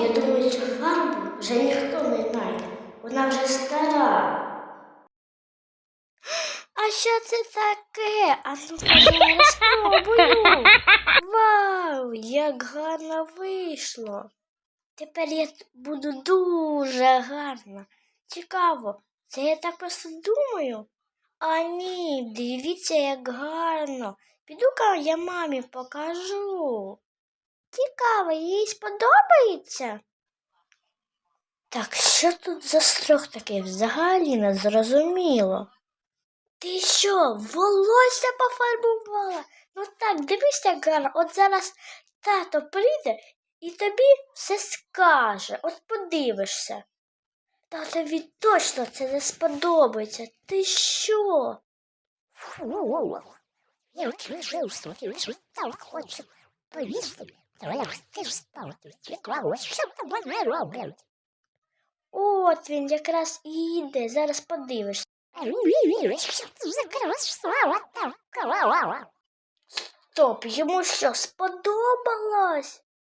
я думаю, цю фарбу вже ніхто не знайде. Вона вже стара. А що це таке? А ну я спробую. Вау, як гарно вийшло. Тепер я буду дуже гарна. Цікаво, це я так просто думаю? А ні, дивіться, як гарно. Піду-ка я мамі покажу. Цікаво, їй сподобається. Так, що тут за строх такий? Взагалі не зрозуміло. Ти що, волосся пофарбувала? Ну так, дивись, як гарно. От зараз тато прийде і тобі все скаже. От подивишся. Татові точно це не сподобається. Ти що? Я чувствую, що так хочу повісти, От він якраз і йде, зараз подивишся. Стоп, йому що, сподобалось?